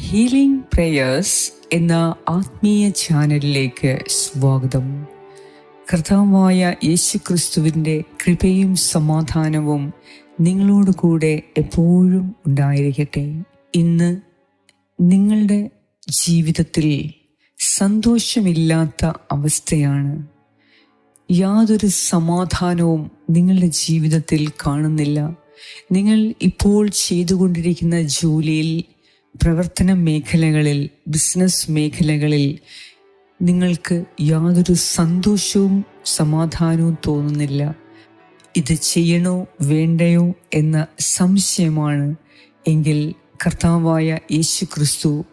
Healing prayers എന്ന ആത്മീയ ചാനലിലേക്ക് സ്വാഗതം. കർത്താവായ യേശുക്രിസ്തുവിന്റെ കൃപയും സമാധാനവും നിങ്ങളോട് കൂടെ എപ്പോഴും ഉണ്ടായിരിക്കട്ടെ. ഇന്ന് നിങ്ങളുടെ ജീവിതത്തിൽ സന്തോഷമില്ലാത്ത അവസ്ഥയാണ്. യാതൊരു സമാധാനവും നിങ്ങളുടെ ജീവിതത്തിൽ കാണുന്നില്ല. നിങ്ങൾ ഇപ്പോൾ ചെയ്തുകൊണ്ടിരിക്കുന്ന ജോലിയിൽ പ്രവർത്തന മേഖലകളിൽ ബിസിനസ് മേഖലകളിൽ നിങ്ങൾക്ക് യാതൊരു സന്തോഷവും സമാധാനവും തോന്നുന്നില്ല. ഇത് ചെയ്യണോ വേണ്ടയോ എന്ന സംശയമാണ് എങ്കിൽ കർത്താവായ യേശു ക്രിസ്തു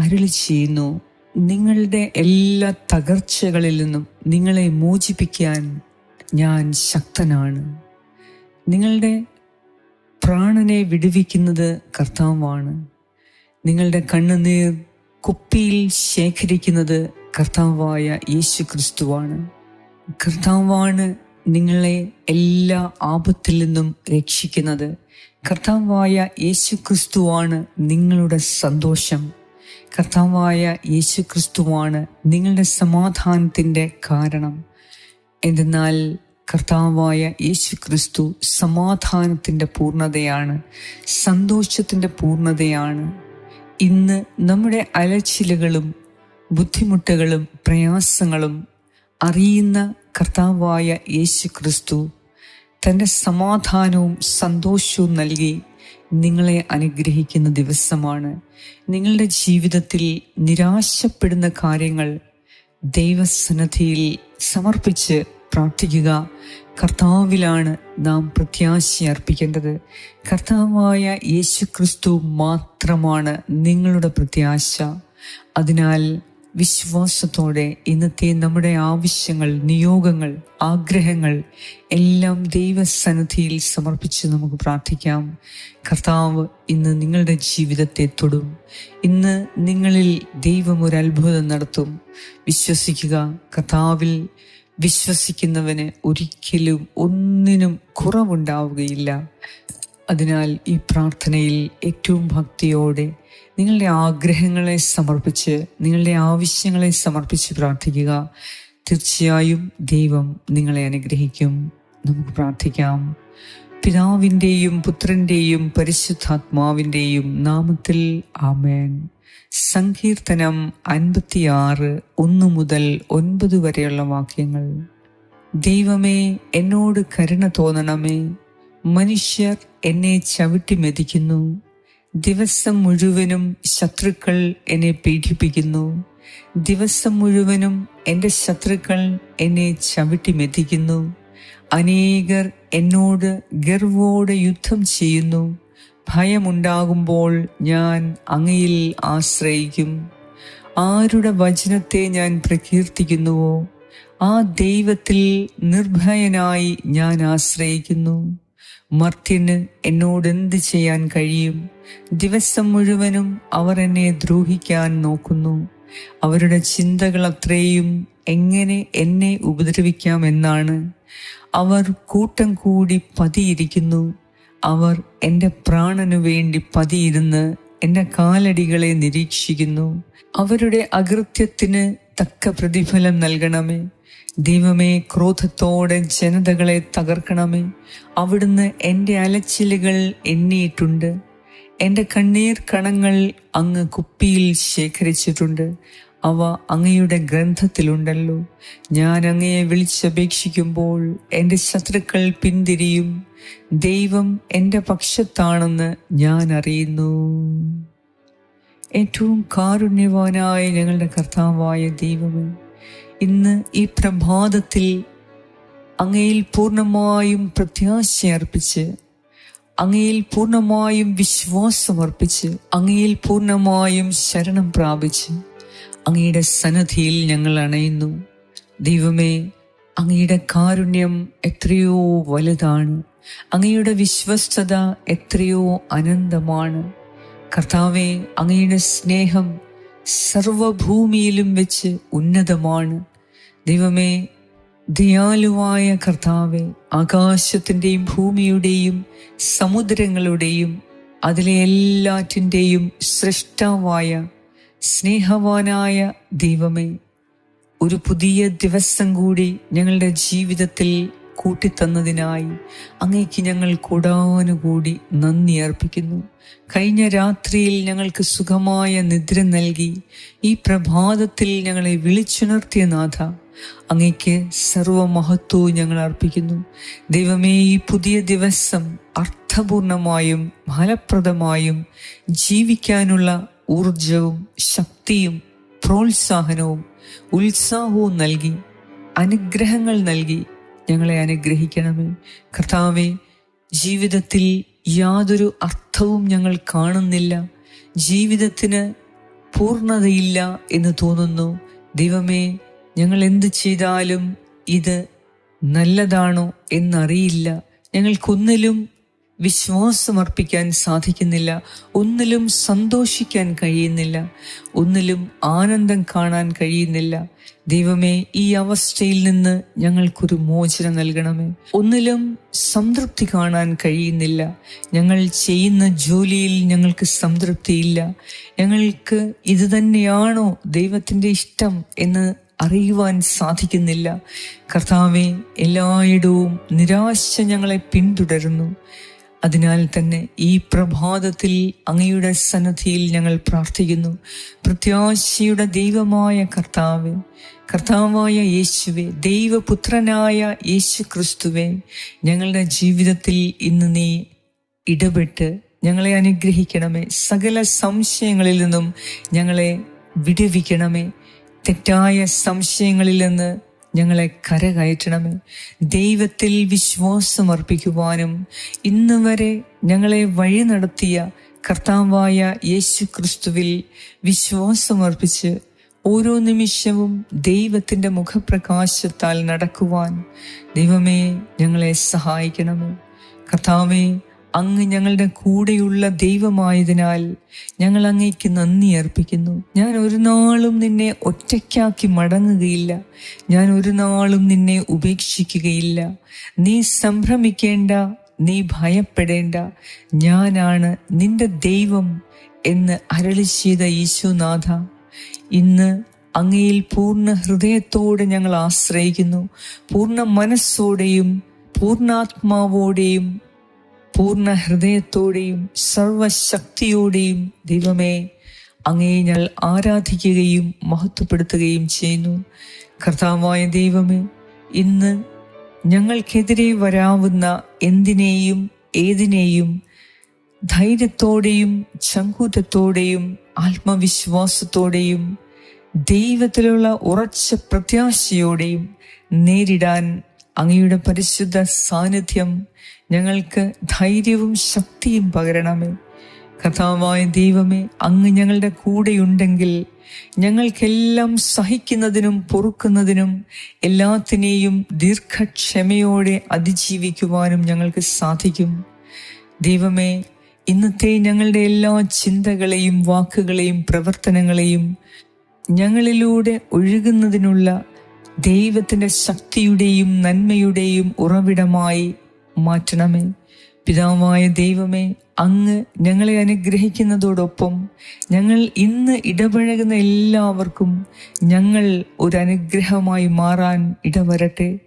അരുളി ചെയ്യുന്നു നിങ്ങളുടെ എല്ലാ തകർച്ചകളിൽ നിന്നും നിങ്ങളെ മോചിപ്പിക്കാൻ ഞാൻ ശക്തനാണ്. നിങ്ങളുടെ പ്രാണനെ വിടുവിക്കുന്നത് കർത്താവാണ്. നിങ്ങളുടെ കണ്ണുനീർ കുപ്പിയിൽ ശേഖരിക്കുന്നത് കർത്താവായ യേശു ക്രിസ്തുവാണ് കർത്താവാണ് നിങ്ങളെ എല്ലാ ആപത്തിൽ നിന്നും രക്ഷിക്കുന്നത്. കർത്താവായ യേശു ക്രിസ്തുവാണ് നിങ്ങളുടെ സന്തോഷം. കർത്താവായ യേശു ക്രിസ്തുവാണ് നിങ്ങളുടെ സമാധാനത്തിന്റെ കാരണം. എന്തെന്നാൽ കർത്താവായ യേശു ക്രിസ്തു സമാധാനത്തിന്റെ പൂർണതയാണ് സന്തോഷത്തിന്റെ പൂർണതയാണ്. ഇന്ന് നമ്മുടെ അലച്ചിലുകളും ബുദ്ധിമുട്ടുകളും പ്രയാസങ്ങളും അറിയുന്ന കർത്താവായ യേശു ക്രിസ്തു തന്റെ സമാധാനവും സന്തോഷവും നൽകി നിങ്ങളെ അനുഗ്രഹിക്കുന്ന ദിവസമാണ്. നിങ്ങളുടെ ജീവിതത്തിൽ നിരാശപ്പെടുന്ന കാര്യങ്ങൾ ദൈവസന്നദ്ധിയിൽ സമർപ്പിച്ച് പ്രാർത്ഥിക്കുക. കർത്താവിലാണ് നാം പ്രത്യാശ അർപ്പിക്കേണ്ടത്. കർത്താവായ യേശു ക്രിസ്തു മാത്രമാണ് നിങ്ങളുടെ പ്രത്യാശ. അതിനാൽ വിശ്വാസത്തോടെ ഇന്നത്തെ നമ്മുടെ ആവശ്യങ്ങൾ നിയോഗങ്ങൾ ആഗ്രഹങ്ങൾ എല്ലാം ദൈവസന്നിധിയിൽ സമർപ്പിച്ച് നമുക്ക് പ്രാർത്ഥിക്കാം. കർത്താവ് ഇന്ന് നിങ്ങളുടെ ജീവിതത്തെ തൊടും. ഇന്ന് നിങ്ങളിൽ ദൈവം ഒരു അത്ഭുതം നടത്തും. വിശ്വസിക്കുക കർത്താവിൽ വിശ്വസിക്കുന്നവന് ഒരിക്കലും ഒന്നിനും കുറവുണ്ടാവുകയില്ല. അതിനാൽ ഈ പ്രാർത്ഥനയിൽ ഏറ്റവും ഭക്തിയോടെ നിങ്ങളുടെ ആഗ്രഹങ്ങളെ സമർപ്പിച്ച് നിങ്ങളുടെ ആവശ്യങ്ങളെ സമർപ്പിച്ച് പ്രാർത്ഥിക്കുക. തീർച്ചയായും ദൈവം നിങ്ങളെ അനുഗ്രഹിക്കും. നമുക്ക് പ്രാർത്ഥിക്കാം. പിതാവിന്റെയും പുത്രന്റെയും പരിശുദ്ധാത്മാവിന്റെയും നാമത്തിൽ ആമേൻ. സങ്കീർത്തനം അൻപത്തിയാറ് ഒന്ന് മുതൽ ഒൻപത് വരെയുള്ള വാക്യങ്ങൾ. ദൈവമേ എന്നോട് കരുണ തോന്നണമേ. മനുഷ്യർ എന്നെ ചവിട്ടി മെതിക്കുന്നു. ദിവസം മുഴുവനും ശത്രുക്കൾ എന്നെ പീഡിപ്പിക്കുന്നു. ദിവസം മുഴുവനും എന്റെ ശത്രുക്കൾ എന്നെ ചവിട്ടി മെതിക്കുന്നു. അനേകർ എന്നോട് ഗർവോടെ യുദ്ധം ചെയ്യുന്നു. ഭയമുണ്ടാകുമ്പോൾ ഞാൻ അങ്ങയിൽ ആശ്രയിക്കും. ആരുടെ വചനത്തെ ഞാൻ പ്രകീർത്തിക്കുന്നുവോ? ആ ദൈവത്തിൽ നിർഭയനായി ഞാൻ ആശ്രയിക്കുന്നു. മർത്യന് എന്നോട് എന്ത് ചെയ്യാൻ കഴിയും? ദിവസം മുഴുവനും അവർ എന്നെ ദ്രോഹിക്കാൻ നോക്കുന്നു. അവരുടെ ചിന്തകൾ അത്രയും എങ്ങനെ എന്നെ ഉപദ്രവിക്കാമെന്നാണ് അവർ കൂട്ടം കൂടി പതിയിരിക്കുന്നു. അവർ എന്റെ പ്രാണനു വേണ്ടി പതിയിരുന്ന് എന്റെ കാലടികളെ നിരീക്ഷിക്കുന്നു. അവരുടെ അകൃത്യത്തിന് തക്ക പ്രതിഫലം നൽകണമേ. ദൈവമേ ക്രോധത്തോടെ ജനതകളെ തകർക്കണമേ. അവിടുന്ന് എന്റെ അലച്ചിലുകൾ എണ്ണിയിട്ടുണ്ട്. എന്റെ കണ്ണീർ കണങ്ങൾ അങ്ങ് കുപ്പിയിൽ ശേഖരിച്ചിട്ടുണ്ട്. അവ അങ്ങയുടെ ഗ്രന്ഥത്തിലുണ്ടല്ലോ. ഞാൻ അങ്ങയെ വിളിച്ചപേക്ഷിക്കുമ്പോൾ എന്റെ ശത്രുക്കൾ പിന്തിരിയും. ദൈവം എന്റെ പക്ഷത്താണെന്ന് ഞാൻ അറിയുന്നു. ഏറ്റവും കാരുണ്യവാനായ ഞങ്ങളുടെ കർത്താവായ ദൈവമേ ഇന്ന് ഈ പ്രഭാതത്തിൽ അങ്ങയിൽ പൂർണമായും പ്രത്യാശ അർപ്പിച്ച് അങ്ങയിൽ പൂർണമായും വിശ്വാസമർപ്പിച്ച് അങ്ങയിൽ പൂർണമായും ശരണം പ്രാപിച്ച് അങ്ങയുടെ സന്നദ്ധിയിൽ ഞങ്ങൾ അണയുന്നു. ദൈവമേ അങ്ങയുടെ കാരുണ്യം എത്രയോ വലുതാണ്. അങ്ങയുടെ വിശ്വസ്തത എത്രയോ അനന്തമാണ്. കർത്താവെ അങ്ങയുടെ സ്നേഹം സർവഭൂമിയിലും വെച്ച് ഉന്നതമാണ്. ദൈവമേ ദയാലുവായ കർത്താവെ ആകാശത്തിന്റെയും ഭൂമിയുടെയും സമുദ്രങ്ങളുടെയും അതിലെ എല്ലാറ്റിന്റെയും സൃഷ്ടാവായ സ്നേഹവാനായ ദൈവമേ ഒരു പുതിയ ദിവസം കൂടി ഞങ്ങളുടെ ജീവിതത്തിൽ കൂട്ടിത്തന്നതിനായി അങ്ങേക്ക് ഞങ്ങൾ കൂടാനുകൂടി നന്ദി അർപ്പിക്കുന്നു. കഴിഞ്ഞ രാത്രിയിൽ ഞങ്ങൾക്ക് സുഖമായ നിദ്ര നൽകി. ഈ പ്രഭാതത്തിൽ ഞങ്ങളെ വിളിച്ചുണർത്തിയ നാഥ അങ്ങേക്ക് സർവമഹത്വവും ഞങ്ങൾ അർപ്പിക്കുന്നു. ദൈവമേ ഈ പുതിയ ദിവസം അർത്ഥപൂർണമായും ഫലപ്രദമായും ജീവിക്കാനുള്ള ഊർജവും ശക്തിയും പ്രോത്സാഹനവും ഉത്സാഹവും നൽകി അനുഗ്രഹങ്ങൾ നൽകി ഞങ്ങളെ അനുഗ്രഹിക്കണമേ. കർത്താവെ ജീവിതത്തിൽ യാതൊരു അർത്ഥവും ഞങ്ങൾ കാണുന്നില്ല. ജീവിതത്തിന് പൂർണതയില്ല എന്ന് തോന്നുന്നു. ദൈവമേ ഞങ്ങൾ എന്ത് ചെയ്താലും ഇത് നല്ലതാണോ എന്നറിയില്ല. ഞങ്ങൾക്കൊന്നിലും വിശ്വാസമർപ്പിക്കാൻ സാധിക്കുന്നില്ല. ഒന്നിലും സന്തോഷിക്കാൻ കഴിയുന്നില്ല. ഒന്നിലും ആനന്ദം കാണാൻ കഴിയുന്നില്ല. ദൈവമേ ഈ അവസ്ഥയിൽ നിന്ന് ഞങ്ങൾക്കൊരു മോചനം നൽകണമേ. ഒന്നിലും സംതൃപ്തി കാണാൻ കഴിയുന്നില്ല. ഞങ്ങൾ ചെയ്യുന്ന ജോലിയിൽ ഞങ്ങൾക്ക് സംതൃപ്തിയില്ല. ഞങ്ങൾക്ക് ഇത് തന്നെയാണോ ദൈവത്തിന്റെ ഇഷ്ടം എന്ന് അറിയുവാൻ സാധിക്കുന്നില്ല. കർത്താവെ എല്ലായിടവും നിരാശ ഞങ്ങളെ പിന്തുടരുന്നു. അതിനാൽ തന്നെ ഈ പ്രഭാതത്തിൽ അങ്ങയുടെ സന്നദ്ധിയിൽ ഞങ്ങൾ പ്രാർത്ഥിക്കുന്നു. പ്രത്യാശയുടെ ദൈവമായ കർത്താവ് കർത്താവായ യേശുവെ ദൈവപുത്രനായ യേശു ക്രിസ്തുവെ ഞങ്ങളുടെ ജീവിതത്തിൽ ഇന്ന് നീ ഇടപെട്ട് ഞങ്ങളെ അനുഗ്രഹിക്കണമേ. സകല സംശയങ്ങളിൽ നിന്നും ഞങ്ങളെ വിടുവിക്കണമേ. തെറ്റായ സംശയങ്ങളിൽ നിന്ന് ഞങ്ങളെ കരകയറ്റണമേ. ദൈവത്തിൽ വിശ്വാസമർപ്പിക്കുവാനും ഇന്ന് വരെ ഞങ്ങളെ വഴി നടത്തിയ കർത്താവായ യേശു ക്രിസ്തുവിൽ വിശ്വാസമർപ്പിച്ച് ഓരോ നിമിഷവും ദൈവത്തിന്റെ മുഖപ്രകാശത്താൽ നടക്കുവാൻ ദൈവമേ ഞങ്ങളെ സഹായിക്കണമേ. കർത്താവേ അങ്ങ് ഞങ്ങളുടെ കൂടെയുള്ള ദൈവമായതിനാൽ ഞങ്ങൾ അങ്ങേക്ക് നന്ദി അർപ്പിക്കുന്നു. ഞാൻ ഒരു നാളും നിന്നെ ഒറ്റയ്ക്കാക്കി മടങ്ങുകയില്ല. ഞാൻ ഒരു നാളും നിന്നെ ഉപേക്ഷിക്കുകയില്ല. നീ സംഭ്രമിക്കേണ്ട നീ ഭയപ്പെടേണ്ട. ഞാനാണ് നിന്റെ ദൈവം എന്ന് അരളി ചെയ്ത യേശുനാഥ. ഇന്ന് അങ്ങയിൽ പൂർണ ഹൃദയത്തോടെ ഞങ്ങൾ ആശ്രയിക്കുന്നു. പൂർണ മനസ്സോടെയും പൂർണാത്മാവോടെയും പൂർണ ഹൃദയത്തോടെയും സർവശക്തിയോടെയും ദൈവമേ അങ്ങേ ഞങ്ങൾ ആരാധിക്കുകയും മഹത്വപ്പെടുത്തുകയും ചെയ്യുന്നു. കർത്താവായ ദൈവമേ ഇന്ന് ഞങ്ങൾക്കെതിരെ വരാവുന്ന എന്തിനേയും ഏതിനേയും ധൈര്യത്തോടെയും ചങ്കൂറ്റത്തോടെയും ആത്മവിശ്വാസത്തോടെയും ദൈവത്തിലുള്ള ഉറച്ച പ്രത്യാശയോടെയും നേരിടാൻ അങ്ങയുടെ പരിശുദ്ധ സാന്നിധ്യം ഞങ്ങൾക്ക് ധൈര്യവും ശക്തിയും പകരണമേ. കഥാവായ ദൈവമേ അങ്ങ് ഞങ്ങളുടെ കൂടെയുണ്ടെങ്കിൽ ഞങ്ങൾക്കെല്ലാം സഹിക്കുന്നതിനും പൊറുക്കുന്നതിനും എല്ലാത്തിനെയും ദീർഘക്ഷമയോടെ അതിജീവിക്കുവാനും ഞങ്ങൾക്ക് സാധിക്കും. ദൈവമേ ഇന്നത്തെ ഞങ്ങളുടെ എല്ലാ ചിന്തകളെയും വാക്കുകളെയും പ്രവർത്തനങ്ങളെയും ഞങ്ങളിലൂടെ ഒഴുകുന്നതിനുള്ള ദൈവത്തിന്റെ ശക്തിയുടെയും നന്മയുടെയും ഉറവിടമായി മാറ്റണമേ. പിതാവായ ദൈവമേ അങ്ങ് ഞങ്ങളെ അനുഗ്രഹിക്കുന്നതോടൊപ്പം ഞങ്ങൾ ഇന്ന് ഇടപഴകുന്ന എല്ലാവർക്കും ഞങ്ങൾ ഒരു അനുഗ്രഹമായി മാറാൻ ഇടവരട്ടെ.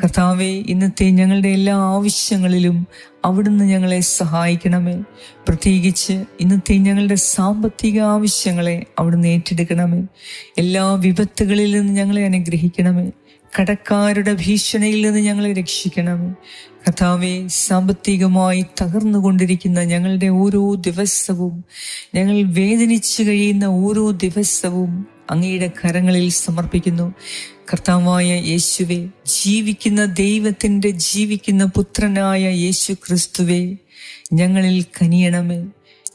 കർത്താവെ ഇന്നത്തെ ഞങ്ങളുടെ എല്ലാ ആവശ്യങ്ങളിലും അവിടുന്ന് ഞങ്ങളെ സഹായിക്കണമേ. പ്രത്യേകിച്ച് ഇന്നത്തെ ഞങ്ങളുടെ സാമ്പത്തിക ആവശ്യങ്ങളെ അവിടുന്ന് ഏറ്റെടുക്കണമേ. എല്ലാ വിപത്തുകളിൽ നിന്ന് ഞങ്ങളെ അനുഗ്രഹിക്കണമേ. കടക്കാരുടെ ഭീഷണിയിൽ നിന്ന് ഞങ്ങളെ രക്ഷിക്കണമേ. കഥാവെ സാമ്പത്തികമായി തകർന്നുകൊണ്ടിരിക്കുന്ന ഞങ്ങളുടെ ഓരോ ദിവസവും ഞങ്ങൾ വേദനിച്ചു കഴിയുന്ന ഓരോ ദിവസവും അങ്ങയുടെ കരങ്ങളിൽ സമർപ്പിക്കുന്നു. കർത്താവായ യേശുവെ ജീവിക്കുന്ന ദൈവത്തിന്റെ ജീവിക്കുന്ന പുത്രനായ യേശു ക്രിസ്തുവെ ഞങ്ങളിൽ കനിയണമേ.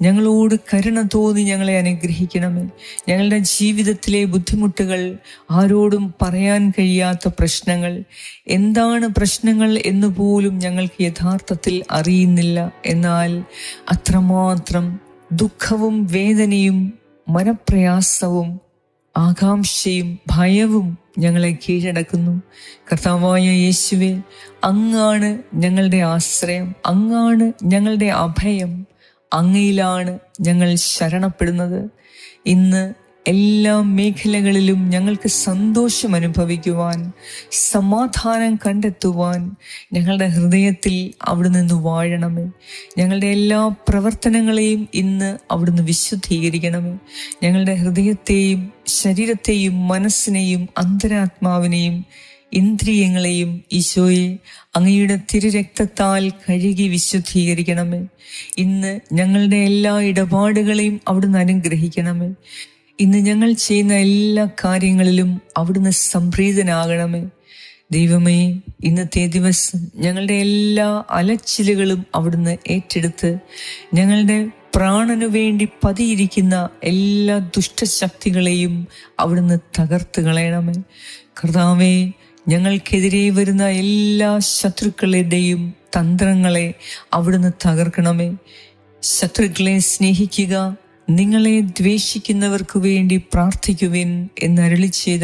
ഞങ്ങളോട് കരുണ തോന്നി ഞങ്ങളെ അനുഗ്രഹിക്കണമേ. ഞങ്ങളുടെ ജീവിതത്തിലെ ബുദ്ധിമുട്ടുകൾ ആരോടും പറയാൻ കഴിയാത്ത പ്രശ്നങ്ങൾ എന്താണ് പ്രശ്നങ്ങൾ എന്ന് പോലും ഞങ്ങൾക്ക് യഥാർത്ഥത്തിൽ അറിയുന്നില്ല. എന്നാൽ അത്രമാത്രം ദുഃഖവും വേദനയും മനപ്രയാസവും ആകാംക്ഷയും ഭയവും ഞങ്ങളെ കീഴടക്കുന്നു. കർത്താവായ യേശുവിൽ അങ്ങാണ് ഞങ്ങളുടെ ആശ്രയം അങ്ങാണ് ഞങ്ങളുടെ അഭയം അങ്ങയിലാണ് ഞങ്ങൾ ശരണപ്പെടുന്നത്. ഇന്ന് എല്ലാ മേഖലകളിലും ഞങ്ങൾക്ക് സന്തോഷം അനുഭവിക്കുവാൻ സമാധാനം കണ്ടെത്തുവാൻ ഞങ്ങളുടെ ഹൃദയത്തിൽ അവിടെ നിന്ന് വാഴണമേ. ഞങ്ങളുടെ എല്ലാ പ്രവർത്തനങ്ങളെയും ഇന്ന് അവിടുന്ന് വിശുദ്ധീകരിക്കണമേ. ഞങ്ങളുടെ ഹൃദയത്തെയും ശരീരത്തെയും മനസ്സിനെയും അന്തരാത്മാവിനെയും ഇന്ദ്രിയങ്ങളെയും ഈശോയെ അങ്ങയുടെ തിരുരക്തത്താൽ കഴുകി വിശുദ്ധീകരിക്കണമേ. ഇന്ന് ഞങ്ങളുടെ എല്ലാ ഇടപാടുകളെയും അവിടുന്ന് അനുഗ്രഹിക്കണമേ. ഇന്ന് ഞങ്ങൾ ചെയ്യുന്ന എല്ലാ കാര്യങ്ങളിലും അവിടുന്ന് സംപ്രീതനാകണമേ. ദൈവമേ ഇന്നത്തെ ദിവസം ഞങ്ങളുടെ എല്ലാ അലച്ചിലുകളും അവിടുന്ന് ഏറ്റെടുത്ത് ഞങ്ങളുടെ പ്രാണനു വേണ്ടി പതിയിരിക്കുന്ന എല്ലാ ദുഷ്ടശക്തികളെയും അവിടുന്ന് തകർത്ത് കളയണമേ. കർത്താവേ ഞങ്ങൾക്കെതിരെ വരുന്ന എല്ലാ ശത്രുക്കളുടെയും തന്ത്രങ്ങളെ അവിടുന്ന് തകർക്കണമേ. ശത്രുക്കളെ സ്നേഹിക്കുക നിങ്ങളെ ദ്വേഷിക്കുന്നവർക്ക് വേണ്ടി പ്രാർത്ഥിക്കുവിൻ എന്നരുളി ചെയ്ത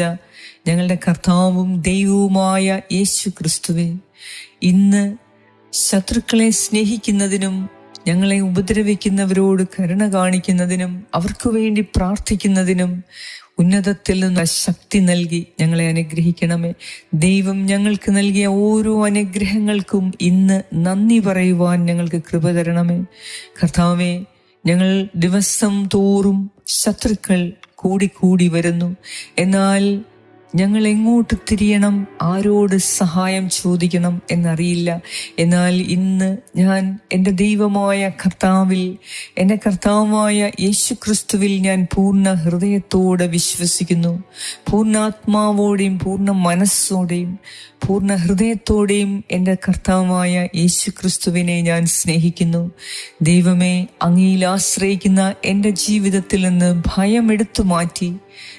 ഞങ്ങളുടെ കർത്താവും ദൈവവുമായ യേശു ക്രിസ്തുവെ ഇന്ന് ശത്രുക്കളെ സ്നേഹിക്കുന്നതിനും ഞങ്ങളെ ഉപദ്രവിക്കുന്നവരോട് കരുണ കാണിക്കുന്നതിനും അവർക്ക് വേണ്ടി പ്രാർത്ഥിക്കുന്നതിനും ഉന്നതത്തിൽ നിന്ന് ശക്തി നൽകി ഞങ്ങളെ അനുഗ്രഹിക്കണമേ. ദൈവം ഞങ്ങൾക്ക് നൽകിയ ഓരോ അനുഗ്രഹങ്ങൾക്കും ഇന്ന് നന്ദി പറയുവാൻ ഞങ്ങൾക്ക് കൃപ തരണമേ. കർത്താവേ ഞങ്ങൾ ദിവസം തോറും ശത്രുക്കൾ കൂടിക്കൂടി വരുന്നു. എന്നാൽ ഞങ്ങൾ എങ്ങോട്ട് തിരിയണം? ആരോട് സഹായം ചോദിക്കണം എന്നറിയില്ല. എന്നാൽ ഇന്ന് ഞാൻ എന്റെ ദൈവമായ കർത്താവിൽ എന്റെ കർത്താവായ യേശു ക്രിസ്തുവിൽ ഞാൻ പൂർണ ഹൃദയത്തോടെ വിശ്വസിക്കുന്നു. പൂർണാത്മാവോടെയും പൂർണ മനസ്സോടെയും പൂർണ ഹൃദയത്തോടെയും എന്റെ കർത്താവായ യേശു ക്രിസ്തുവിനെ ഞാൻ സ്നേഹിക്കുന്നു. ദൈവമേ അങ്ങയിൽ ആശ്രയിക്കുന്ന എന്റെ ജീവിതത്തിൽ നിന്ന് ഭയം എടുത്തു മാറ്റി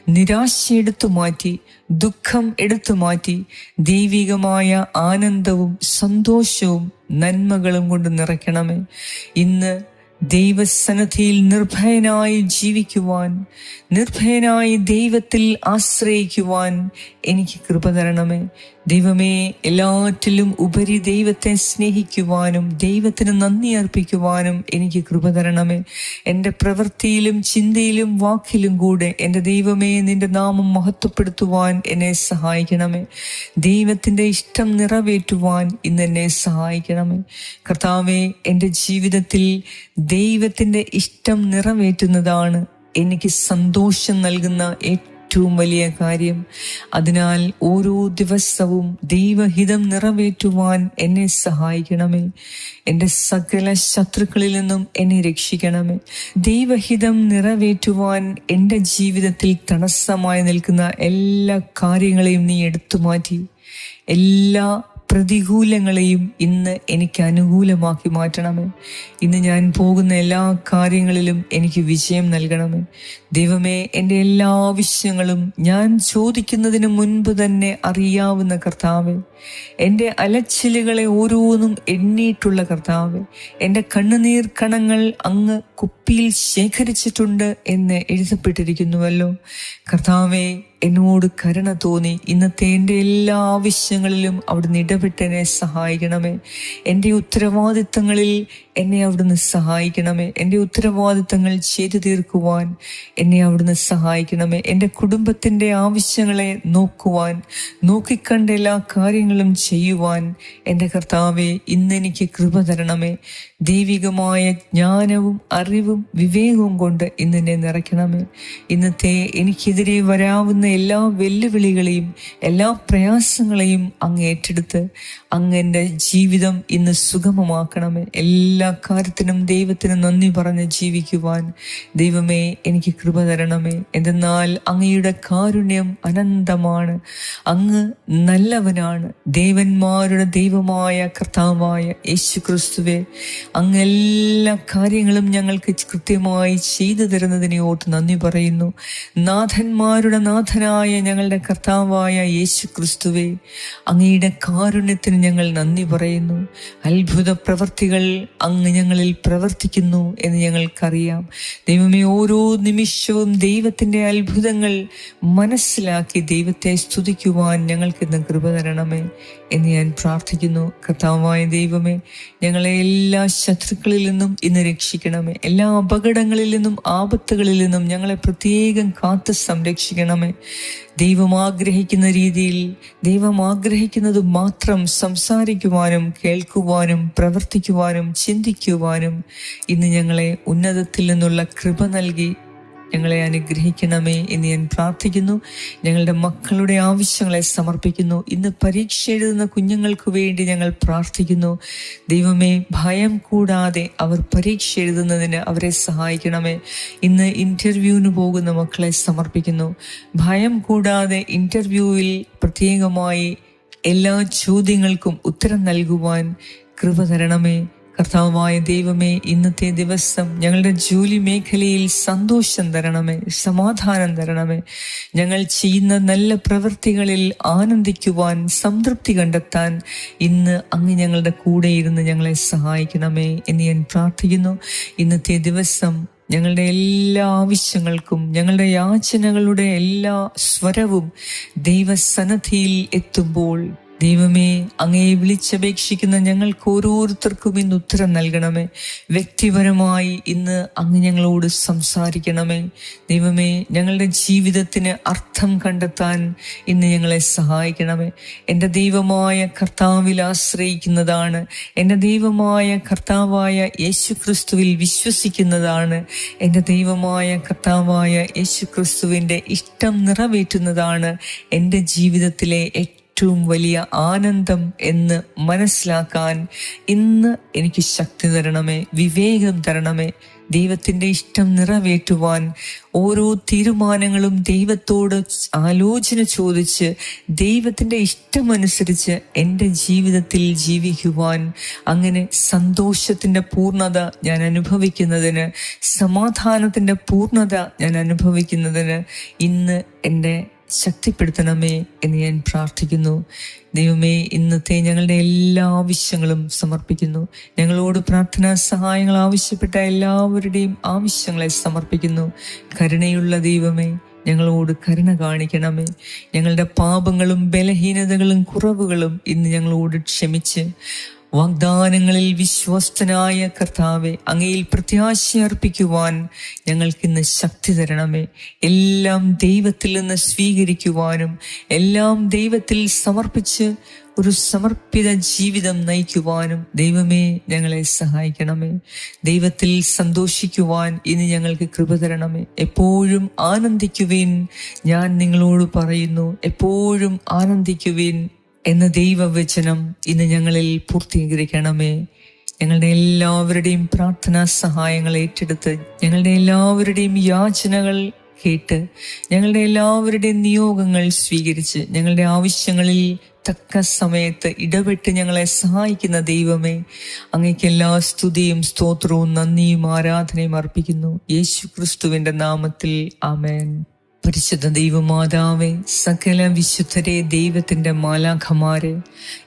നിരാശ എടുത്തു മാറ്റി ദുഃഖം എടുത്തു മാറ്റി ദൈവികമായ ആനന്ദവും സന്തോഷവും നന്മകളും കൊണ്ട് നിറയ്ക്കണമേ. ഇന്ന് ദൈവസന്നദ്ധിയിൽ നിർഭയനായി ജീവിക്കുവാൻ നിർഭയനായി ദൈവത്തിൽ ആശ്രയിക്കുവാൻ എനിക്ക് കൃപ തരണമേ. ദൈവമേ എല്ലാറ്റിലും ഉപരി ദൈവത്തെ സ്നേഹിക്കുവാനും ദൈവത്തിന് നന്ദി അർപ്പിക്കുവാനും എനിക്ക് കൃപ തരണമേ. എന്റെ പ്രവൃത്തിയിലും ചിന്തയിലും വാക്കിലും കൂടെ എന്റെ ദൈവമേ നിന്റെ നാമം മഹത്വപ്പെടുത്തുവാൻ എന്നെ സഹായിക്കണമേ. ദൈവത്തിന്റെ ഇഷ്ടം നിറവേറ്റുവാൻ ഇന്ന് എന്നെ സഹായിക്കണമേ. കർത്താവെ എന്റെ ജീവിതത്തിൽ ദൈവത്തിന്റെ ഇഷ്ടം നിറവേറ്റുന്നതാണ് എനിക്ക് സന്തോഷം നൽകുന്ന ഏറ്റവും വലിയ കാര്യം. അതിനാൽ ഓരോ ദിവസവും ദൈവഹിതം നിറവേറ്റുവാൻ എന്നെ സഹായിക്കണമേ. എന്റെ സകല ശത്രുക്കളിൽ നിന്നും എന്നെ രക്ഷിക്കണമേ. ദൈവഹിതം നിറവേറ്റുവാൻ എന്റെ ജീവിതത്തിൽ തടസ്സമായി നിൽക്കുന്ന എല്ലാ കാര്യങ്ങളെയും നീ എടുത്തു മാറ്റി എല്ലാ പ്രതികൂലങ്ങളെയും ഇന്ന് എനിക്ക് അനുകൂലമാക്കി മാറ്റണമേ. ഇന്ന് ഞാൻ പോകുന്ന എല്ലാ കാര്യങ്ങളിലും എനിക്ക് വിജയം നൽകണമേ. ദൈവമേ എന്റെ എല്ലാ ആവശ്യങ്ങളും ഞാൻ ചോദിക്കുന്നതിന് മുൻപ് തന്നെ അറിയാവുന്ന കർത്താവെ. എന്റെ അലച്ചിലുകളെ ഓരോന്നും എണ്ണിയിട്ടുള്ള കർത്താവ്. എന്റെ കണ്ണുനീർ കണങ്ങൾ അങ്ങ് കുപ്പിയിൽ ശേഖരിച്ചിട്ടുണ്ട് എന്ന് എഴുതപ്പെട്ടിരിക്കുന്നുവല്ലോ. കർത്താവെ എന്നോട് കരുണ തോന്നി. ഇന്നത്തെ എന്റെ എല്ലാ ആവശ്യങ്ങളിലും അവിടുന്ന് ഇടപെട്ട് എന്നെ സഹായിക്കണമേ. എന്റെ ഉത്തരവാദിത്തങ്ങളിൽ എന്നെ അവിടുന്ന് സഹായിക്കണമേ. എന്റെ ഉത്തരവാദിത്തങ്ങൾ ചെയ്തു തീർക്കുവാൻ എന്നെ അവിടുന്ന് സഹായിക്കണമേ. എന്റെ കുടുംബത്തിന്റെ ആവശ്യങ്ങളെ നോക്കുവാൻ നോക്കിക്കണ്ട എല്ലാ കാര്യങ്ങളും ചെയ്യുവാൻ എന്റെ കർത്താവെ ഇന്നെനിക്ക് കൃപ തരണമേ. ദൈവികമായ ജ്ഞാനവും അറിവും വിവേകവും കൊണ്ട് ഇന്നെന്നെ നിറയ്ക്കണമേ. ഇന്നത്തെ എനിക്കെതിരെ വരാവുന്ന എല്ലാ വെല്ലുവിളികളെയും എല്ലാ പ്രയാസങ്ങളെയും അങ്ങ് ഏറ്റെടുത്ത് അങ്ങ് എന്റെ ജീവിതം ഇന്ന് സുഗമമാക്കണമേ. എല്ലാ കാര്യത്തിനും ദൈവത്തിന് നന്ദി പറഞ്ഞ് ജീവിക്കുവാൻ ദൈവമേ എനിക്ക് കൃപ തരണമേ. എന്തെന്നാൽ അങ്ങയുടെ കാരുണ്യം അനന്തമാണ്. അങ്ങ് നല്ലവനാണ്. ദേവന്മാരുടെ ദൈവമായ കർത്താവായ യേശു ക്രിസ്തുവെ അങ്ങ് എല്ലാ കാര്യങ്ങളും ഞങ്ങൾക്ക് കൃത്യമായി ചെയ്തു തരുന്നതിനെ ഓർത്ത് നന്ദി പറയുന്നു. നാഥന്മാരുടെ നാഥ പരിശുദ്ധനായ ഞങ്ങളുടെ കർത്താവായ യേശു ക്രിസ്തുവെ അങ്ങയുടെ കാരുണ്യത്തിന് ഞങ്ങൾ നന്ദി പറയുന്നു. അത്ഭുത പ്രവർത്തികൾ അങ്ങ് ഞങ്ങളിൽ പ്രവർത്തിക്കുന്നു എന്ന് ഞങ്ങൾക്കറിയാം. ദൈവമേ ഓരോ നിമിഷവും ദൈവത്തിന്റെ അത്ഭുതങ്ങൾ മനസ്സിലാക്കി ദൈവത്തെ സ്തുതിക്കുവാൻ ഞങ്ങൾക്കിന്ന് കൃപ തരണമേ എന്ന് ഞാൻ പ്രാർത്ഥിക്കുന്നു. കർത്താവായ ദൈവമേ ഞങ്ങളെ എല്ലാ ശത്രുക്കളിൽ നിന്നും ഇന്ന് രക്ഷിക്കണമേ. എല്ലാ അപകടങ്ങളിൽ നിന്നും ആപത്തുകളിൽ നിന്നും ഞങ്ങളെ പ്രത്യേകം കാത്ത് സംരക്ഷിക്കണമേ. ദൈവം ആഗ്രഹിക്കുന്ന രീതിയിൽ ദൈവം ആഗ്രഹിക്കുന്നത് മാത്രം സംസാരിക്കുവാനും കേൾക്കുവാനും പ്രവർത്തിക്കുവാനും ചിന്തിക്കുവാനും ഇന്ന് ഞങ്ങളെ ഉന്നതത്തിൽ നിന്നുള്ള കൃപ നൽകി ഞങ്ങളെ അനുഗ്രഹിക്കണമേ എന്ന് ഞാൻ പ്രാർത്ഥിക്കുന്നു. ഞങ്ങളുടെ മക്കളുടെ ആവശ്യങ്ങളെ സമർപ്പിക്കുന്നു. ഇന്ന് പരീക്ഷ എഴുതുന്ന കുഞ്ഞുങ്ങൾക്ക് വേണ്ടി ഞങ്ങൾ പ്രാർത്ഥിക്കുന്നു. ദൈവമേ ഭയം കൂടാതെ അവർ പരീക്ഷ എഴുതുന്നതിന് അവരെ സഹായിക്കണമേ. ഇന്ന് ഇന്റർവ്യൂവിന് പോകുന്ന മക്കളെ സമർപ്പിക്കുന്നു. ഭയം കൂടാതെ ഇന്റർവ്യൂവിൽ പ്രത്യേകമായി എല്ലാ ചോദ്യങ്ങൾക്കും ഉത്തരം നൽകുവാൻ കൃപ തരണമേ. കർത്താവായ ദൈവമേ ഇന്നത്തെ ദിവസം ഞങ്ങളുടെ ജോലി മേഖലയിൽ സന്തോഷം തരണമേ സമാധാനം തരണമേ. ഞങ്ങൾ ചെയ്യുന്ന നല്ല പ്രവൃത്തികളിൽ ആനന്ദിക്കുവാൻ സംതൃപ്തി കണ്ടെത്താൻ ഇന്ന് അങ്ങ് ഞങ്ങളുടെ കൂടെ ഇരുന്ന് ഞങ്ങളെ സഹായിക്കണമേ എന്ന് ഞാൻ പ്രാർത്ഥിക്കുന്നു. ഇന്നത്തെ ദിവസം ഞങ്ങളുടെ എല്ലാ ആവശ്യങ്ങൾക്കും ഞങ്ങളുടെ യാചനകളുടെ എല്ലാ സ്വരവും ദൈവസന്നദ്ധിയിൽ എത്തുമ്പോൾ ദൈവമേ അങ്ങയെ വിളിച്ചപേക്ഷിക്കുന്ന ഞങ്ങൾക്ക് ഓരോരുത്തർക്കും ഇന്ന് ഉത്തരം നൽകണമേ. വ്യക്തിപരമായി ഇന്ന് അങ്ങ് ഞങ്ങളോട് സംസാരിക്കണമേ. ദൈവമേ ഞങ്ങളുടെ ജീവിതത്തിന് അർത്ഥം കണ്ടെത്താൻ ഇന്ന് ഞങ്ങളെ സഹായിക്കണമേ. എന്റെ ദൈവമായ കർത്താവിൽ ആശ്രയിക്കുന്നതാണ് എന്റെ ദൈവമായ കർത്താവായ യേശു ക്രിസ്തുവിൽ വിശ്വസിക്കുന്നതാണ് എന്റെ ദൈവമായ കർത്താവായ യേശു ക്രിസ്തുവിന്റെ ഇഷ്ടം നിറവേറ്റുന്നതാണ് എന്റെ ജീവിതത്തിലെ ഏറ്റവും വലിയ ആനന്ദം എന്ന് മനസ്സിലാക്കാൻ ഇന്ന് എനിക്ക് ശക്തി തരണമേ വിവേകം തരണമേ. ദൈവത്തിന്റെ ഇഷ്ടം നിറവേറ്റുവാൻ ഓരോ തീരുമാനങ്ങളും ദൈവത്തോട് ആലോചന ചോദിച്ച് ദൈവത്തിന്റെ ഇഷ്ടമനുസരിച്ച് എന്റെ ജീവിതത്തിൽ ജീവിക്കുവാൻ അങ്ങനെ സന്തോഷത്തിന്റെ പൂർണത ഞാൻ അനുഭവിക്കുന്നതിന് സമാധാനത്തിന്റെ പൂർണത ഞാൻ അനുഭവിക്കുന്നതിന് ഇന്ന് എന്റെ ശക്തിപ്പെടുത്തണമേ എന്ന് ഞാൻ പ്രാർത്ഥിക്കുന്നു. ദൈവമേ ഇന്നത്തെ ഞങ്ങളുടെ എല്ലാ ആവശ്യങ്ങളും സമർപ്പിക്കുന്നു. ഞങ്ങളോട് പ്രാർത്ഥനാ സഹായങ്ങൾ ആവശ്യപ്പെട്ട എല്ലാവരുടെയും ആവശ്യങ്ങളെ സമർപ്പിക്കുന്നു. കരുണയുള്ള ദൈവമേ ഞങ്ങളോട് കരുണ കാണിക്കണമേ. ഞങ്ങളുടെ പാപങ്ങളും ബലഹീനതകളും കുറവുകളും ഇന്ന് ഞങ്ങളോട് ക്ഷമിച്ച്. വാഗ്ദാനങ്ങളിൽ വിശ്വസ്തനായ കർത്താവെ അങ്ങയിൽ പ്രത്യാശ അർപ്പിക്കുവാൻ ഞങ്ങൾക്കിന്ന് ശക്തി തരണമേ. എല്ലാം ദൈവത്തിൽ നിന്ന് സ്വീകരിക്കുവാനും എല്ലാം ദൈവത്തിൽ സമർപ്പിച്ച് ഒരു സമർപ്പിത ജീവിതം നയിക്കുവാനും ദൈവമേ ഞങ്ങളെ സഹായിക്കണമേ. ദൈവത്തിൽ സന്തോഷിക്കുവാൻ ഇനി ഞങ്ങൾക്ക് കൃപ തരണമേ. എപ്പോഴും ആനന്ദിക്കുവിൻ ഞാൻ നിങ്ങളോട് പറയുന്നു. എപ്പോഴും ആനന്ദിക്കുവിൻ എന്ന ദൈവവചനം ഇന്ന് ഞങ്ങളിൽ പൂർത്തീകരിക്കണമേ. ഞങ്ങളുടെ എല്ലാവരുടെയും പ്രാർത്ഥനാ സഹായങ്ങൾ ഏറ്റെടുത്ത് ഞങ്ങളുടെ എല്ലാവരുടെയും യാചനകൾ കേട്ട് ഞങ്ങളുടെ എല്ലാവരുടെയും നിയോഗങ്ങൾ സ്വീകരിച്ച് ഞങ്ങളുടെ ആവശ്യങ്ങളിൽ തക്ക സമയത്ത് ഇടപെട്ട് ഞങ്ങളെ സഹായിക്കുന്ന ദൈവമേ അങ്ങേക്ക് എല്ലാ സ്തുതിയും സ്തോത്രവും നന്ദിയും ആരാധനയും അർപ്പിക്കുന്നു. യേശു ക്രിസ്തുവിന്റെ നാമത്തിൽ ആമേൻ. പരിശുദ്ധ ദൈവമാതാവെ സകല വിശുദ്ധരെ ദൈവത്തിന്റെ മാലാഖമാരെ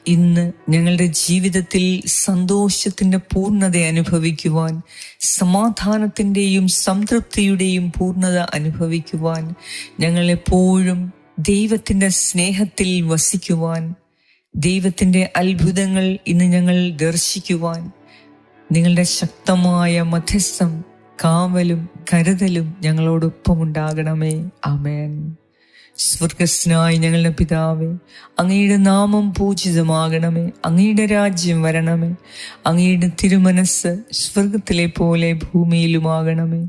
ഇന്ന് ഞങ്ങളുടെ ജീവിതത്തിൽ സന്തോഷത്തിന്റെ പൂർണത അനുഭവിക്കുവാൻ സമാധാനത്തിന്റെയും സംതൃപ്തിയുടെയും പൂർണത അനുഭവിക്കുവാൻ ഞങ്ങളെപ്പോഴും ദൈവത്തിന്റെ സ്നേഹത്തിൽ വസിക്കുവാൻ ദൈവത്തിന്റെ അത്ഭുതങ്ങൾ ഇന്ന് ഞങ്ങൾ ദർശിക്കുവാൻ നിങ്ങളുടെ ശക്തമായ മധ്യസ്ഥം കാവലും കരുതലും ഞങ്ങളോടൊപ്പം ഉണ്ടാകണമേ അമേൻ സ്വർഗസ്നായി ഞങ്ങളുടെ പിതാവേ അങ്ങയുടെ നാമം പൂജിതമാകണമേ. അങ്ങയുടെ രാജ്യം വരണമേ. അങ്ങയുടെ തിരുമനസ് സ്വർഗത്തിലെ പോലെ ഭൂമിയിലുമാകണമേ.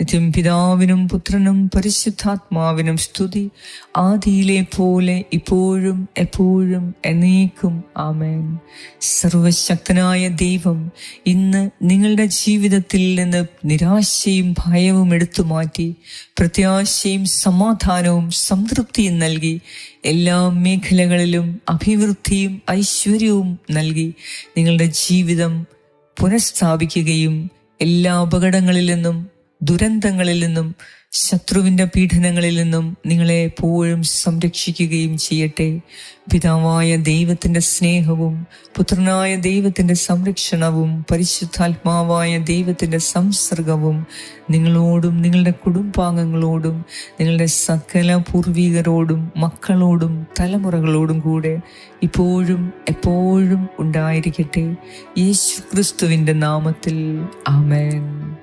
നിത്യം പിതാവിനും പുത്രനും പരിശുദ്ധാത്മാവിനും സ്തുതി. ആദിയിലെ പോലെ ഇപ്പോഴും എപ്പോഴും എന്നേക്കും. ആമേൻ. സർവശക്തനായ ദൈവം ഇന്ന് നിങ്ങളുടെ ജീവിതത്തിൽ നിന്ന് നിരാശയും ഭയവും എടുത്തു മാറ്റി പ്രത്യാശയും സമാധാനവും സംതൃപ്തിയും നൽകി എല്ലാ മേഖലകളിലും അഭിവൃദ്ധിയും ഐശ്വര്യവും നൽകി നിങ്ങളുടെ ജീവിതം പുനഃസ്ഥാപിക്കുകയും എല്ലാ അപകടങ്ങളിൽ നിന്നും ദുരന്തങ്ങളിൽ നിന്നും ശത്രുവിന്റെ പീഡനങ്ങളിൽ നിന്നും നിങ്ങളെ എപ്പോഴും സംരക്ഷിക്കുകയും ചെയ്യട്ടെ. പിതാവായ ദൈവത്തിന്റെ സ്നേഹവും പുത്രനായ ദൈവത്തിന്റെ സംരക്ഷണവും പരിശുദ്ധാത്മാവായ ദൈവത്തിന്റെ സംസർഗവും നിങ്ങളോടും നിങ്ങളുടെ കുടുംബാംഗങ്ങളോടും നിങ്ങളുടെ സകല പൂർവികരോടും മക്കളോടും തലമുറകളോടും കൂടെ ഇപ്പോഴും എപ്പോഴും ഉണ്ടായിരിക്കട്ടെ. യേശു ക്രിസ്തുവിന്റെ നാമത്തിൽ. ആമേൻ.